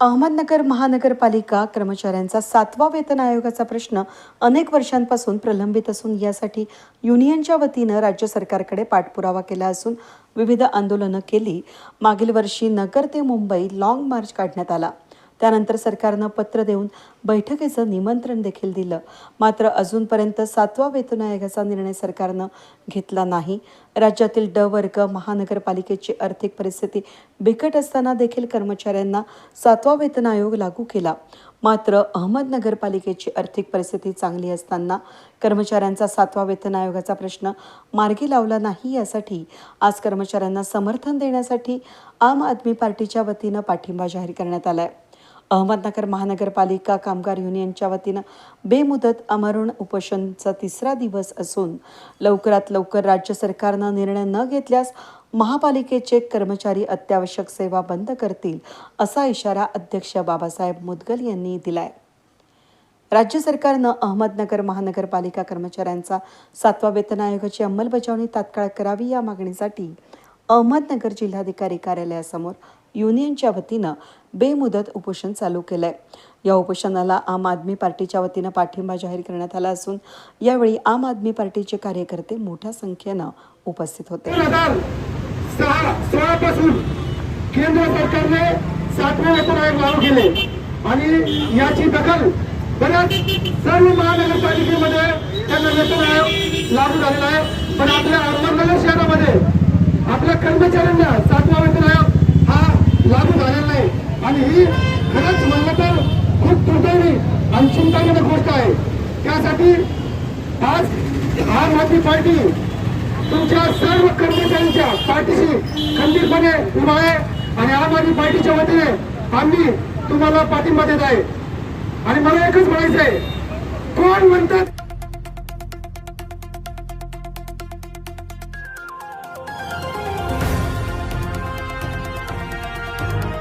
अहमदनगर महानगरपालिका कर्मचाऱ्यांचा सातवा वेतन आयोगाचा प्रश्न अनेक वर्षांपासून प्रलंबित असून यासाठी युनियनच्या वतीनं राज्य सरकारकडे पाठपुरावा केला असून विविध आंदोलनं केली. मागील वर्षी नगर ते मुंबई लाँग मार्च काढण्यात आला. त्यानंतर सरकारनं पत्र देऊन बैठकीचं निमंत्रण देखील दिलं. मात्र अजूनपर्यंत सातवा वेतन आयोगाचा निर्णय सरकारनं घेतला नाही. राज्यातील ड वर्ग महानगरपालिकेची आर्थिक परिस्थिती बिकट असताना देखील कर्मचाऱ्यांना सातवा वेतन आयोग लागू केला. मात्र अहमदनगरपालिकेची आर्थिक परिस्थिती चांगली असताना कर्मचाऱ्यांचा सातवा वेतन आयोगाचा प्रश्न मार्गी लावला नाही यासाठी आज कर्मचाऱ्यांना समर्थन देण्यासाठी आम आदमी पार्टीच्या वतीनं पाठिंबा जाहीर करण्यात आला आहे अहमदनगर महानगरपालिका कामगार युनियनच्या वतीनं बेमुदत अमरण उपोषणचा तिसरा दिवस असून लवकरात लवकर राज्य सरकारनं निर्णय न घेतल्यास महापालिकेचे कर्मचारी अत्यावश्यक सेवा बंद करतील असा इशारा अध्यक्ष बाबासाहेब मुदगल यांनी दिलाय. राज्य सरकारनं अहमदनगर महानगरपालिका कर्मचाऱ्यांचा सातवा वेतन आयोगाची अंमलबजावणी तात्काळ करावी या मागणीसाठी अहमदनगर जिल्हाधिकारी कार्यालयासमोर युनियनच्या वतीनं बेमुदत उपोषण चालू केलं आहे या उपोषणाला आम आदमी पार्टीच्या वतीनं पाठिंबा जाहीर करण्यात आला असून यावेळी आम आदमी पार्टीचे कार्यकर्ते मोठ्या संख्येनं उपस्थित होते. केंद्र सरकारने सातवे वेतन आयोग लागू केले. आणि याची दखल बऱ्याच सर्व महानगरपालिकेमध्ये त्यांना वेतन आयोग लागू झालेला आहे. पण आपल्या अहमदनगर शहरामध्ये आपल्या कर्मचाऱ्यांना सातवा वेतन आयोग आणि चिंताजनक गोष्ट आहे. त्यासाठी आज आम आदमी पार्टी तुमच्या सर्व कर्मचाऱ्यांच्या पार्टीशी खंबीरपणे उभा आहे आणि आम आदमी पार्टीच्या वतीने आम्ही तुम्हाला पाठिंबा देत आहे. आणि मला एकच म्हणायचं आहे कोण म्हणतात